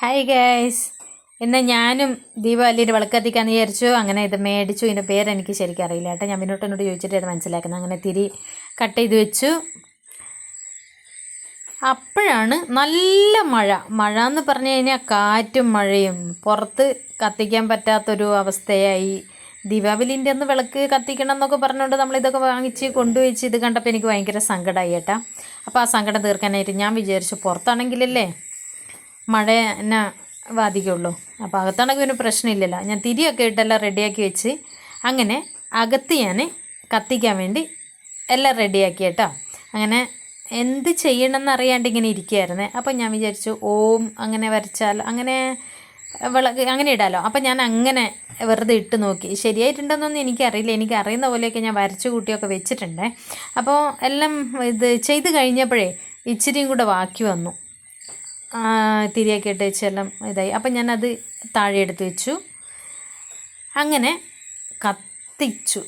Hi guys ഇന്ന് ഞാനും ദീപാവലിയിൽ വിളക്കത്തിക്കാന്ന് വിചാരിച്ചു. അങ്ങനെ ഇത് മേടിച്ചു. ഇതിന്റെ പേരെനിക്ക് ശരിക്കും അറിയില്ല കേട്ടോ. ഞാൻ മുന്നോട്ട് എന്നോട് ചോദിച്ചിട്ട് അത് മനസ്സിലാക്കുന്നത് അങ്ങനെ തിരി കട്ട് ചെയ്ത് വെച്ചു. അപ്പോഴാണ് നല്ല മഴ. മഴ എന്ന് പറഞ്ഞു കഴിഞ്ഞാൽ കാറ്റും മഴയും. പുറത്ത് കത്തിക്കാൻ പറ്റാത്തൊരു അവസ്ഥയായി. ദീപാവലിന്റെ ഒന്ന് വിളക്ക് കത്തിക്കണം എന്നൊക്കെ പറഞ്ഞുകൊണ്ട് നമ്മളിതൊക്കെ വാങ്ങിച്ച് കൊണ്ടുവച്ച് ഇത് കണ്ടപ്പോൾ എനിക്ക് ഭയങ്കര സങ്കടമായി കേട്ടോ. അപ്പോൾ ആ സങ്കടം തീർക്കാനായിട്ട് ഞാൻ വിചാരിച്ചു പുറത്താണെങ്കിലല്ലേ മഴ എന്നെ ബാധിക്കുള്ളൂ. അപ്പോൾ അകത്താണെങ്കിൽ പിന്നെ പ്രശ്നമില്ലല്ലോ. ഞാൻ തിരിയൊക്കെ ഇട്ടെല്ലാം റെഡിയാക്കി വെച്ച് അങ്ങനെ അകത്ത് ഞാൻ കത്തിക്കാൻ വേണ്ടി എല്ലാം റെഡിയാക്കി കേട്ടോ. അങ്ങനെ എന്ത് ചെയ്യണമെന്ന് അറിയാണ്ട് ഇങ്ങനെ ഇരിക്കുകയായിരുന്നേ അപ്പോൾ ഞാൻ വിചാരിച്ചു ഓം അങ്ങനെ വരച്ചാൽ അങ്ങനെ വിളക്ക് അങ്ങനെ ഇടാലോ? അപ്പോൾ ഞാൻ അങ്ങനെ വെറുതെ ഇട്ട് നോക്കി. ശരിയായിട്ടുണ്ടെന്നൊന്നും എനിക്കറിയില്ല. എനിക്ക് അറിയുന്ന പോലെയൊക്കെ ഞാൻ വരച്ചു കൂട്ടിയൊക്കെ വെച്ചിട്ടുണ്ടേ. അപ്പോൾ എല്ലാം ഇത് ചെയ്ത് കഴിഞ്ഞപ്പോഴേ ഇച്ചിരിയും കൂടെ ബാക്കി വന്നു. തിരിയൊക്കെ ഇട്ട് വെച്ചെല്ലാം ഇതായി. അപ്പം ഞാനത് താഴെ എടുത്ത് വെച്ചു. അങ്ങനെ കത്തിച്ചു.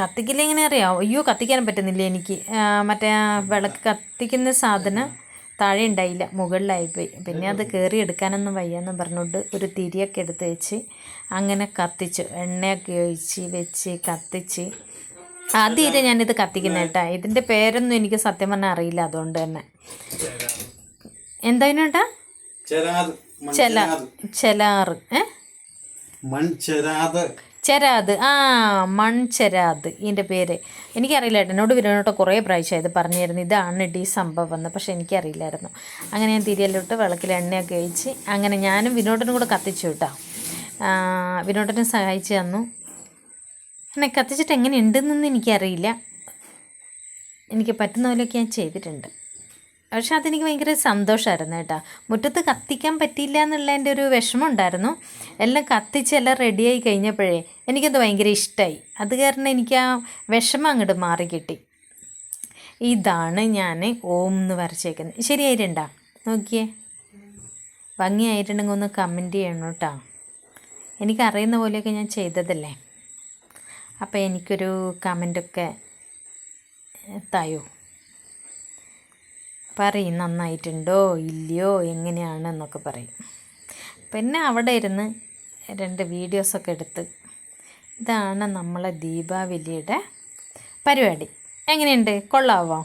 കത്തിക്കില്ല എങ്ങനെ അറിയാമോ അയ്യോ കത്തിക്കാൻ പറ്റുന്നില്ല എനിക്ക്? മറ്റേ വിളക്ക് കത്തിക്കുന്ന സാധനം താഴെ ഉണ്ടായില്ല. മുകളിലായിപ്പോയി പിന്നെ അത് കയറി എടുക്കാനൊന്നും വയ്യാന്ന് പറഞ്ഞുകൊണ്ട് ഒരു തിരിയൊക്കെ എടുത്ത് വെച്ച് അങ്ങനെ കത്തിച്ചു. എണ്ണയൊക്കെ ഒഴിച്ച് വെച്ച് കത്തിച്ച്. ആദ്യമായിട്ട് ഞാനിത് കത്തിക്കുന്ന കേട്ടാ. ഇതിന്റെ പേരൊന്നും എനിക്ക് സത്യം പറഞ്ഞാൽ അറിയില്ല അതുകൊണ്ട് തന്നെ. എന്താ ചെരാത് ചെല ചെലാറ് ചെരാത്. ആ മൺചെരാത് ഇതിന്റെ പേര്. എനിക്കറിയില്ല എന്നോട് വിനോട്ട് കുറേ പ്രാവശ്യം ഇത് പറഞ്ഞിരുന്നു. ഇതാണ് ഈ സംഭവം എന്ന്. പക്ഷെ എനിക്കറിയില്ലായിരുന്നു. അങ്ങനെ ഞാൻ തിരിയല്ലോട്ട് വിളക്കിൽ എണ്ണയൊക്കെ ഒഴിച്ച് അങ്ങനെ ഞാനും വിനോദനും കൂടെ കത്തിച്ചു കേട്ടോ. വിനോദനും സഹായിച്ചു തന്നു. എന്നെ കത്തിച്ചിട്ട് എങ്ങനെ ഉണ്ടെന്നൊന്നും എനിക്കറിയില്ല. എനിക്ക് പറ്റുന്ന പോലെയൊക്കെ ഞാൻ ചെയ്തിട്ടുണ്ട്. പക്ഷെ അതെനിക്ക് ഭയങ്കര സന്തോഷമായിരുന്നു കേട്ടോ. മുറ്റത്ത് കത്തിക്കാൻ പറ്റിയില്ല എന്നുള്ള എന്റെ ഒരു വിഷമം ഉണ്ടായിരുന്നു എല്ലാം കത്തിച്ച് എല്ലാം റെഡിയായി കഴിഞ്ഞപ്പോഴേ എനിക്കത് ഭയങ്കര ഇഷ്ടമായി അത് കാരണം എനിക്ക് ആ വിഷമം അങ്ങോട്ട് മാറി കിട്ടി. ഇതാണ് ഞാൻ ഓം എന്ന് വരച്ചേക്കുന്നത്. ശരിയായിട്ടുണ്ടോ? നോക്കിയേ. ഭംഗിയായിട്ടുണ്ടെങ്കിൽ ഒന്ന് കമന്റ് ചെയ്യണം കേട്ടോ. എനിക്കറിയുന്ന പോലെയൊക്കെ ഞാൻ ചെയ്തതല്ലേ? അപ്പോൾ എനിക്കൊരു കമന്റൊക്കെ തായോ പറയും നന്നായിട്ടുണ്ടോ? ഇല്ലയോ? എങ്ങനെയാണ്? എന്നൊക്കെ പറയും. പിന്നെ അവിടെ ഇരുന്ന് രണ്ട് വീഡിയോസൊക്കെ എടുത്ത് ഇതാണ് നമ്മളെ ദീപാവലിയുടെ പരിപാടി. എങ്ങനെയുണ്ട്? കൊള്ളാവോ?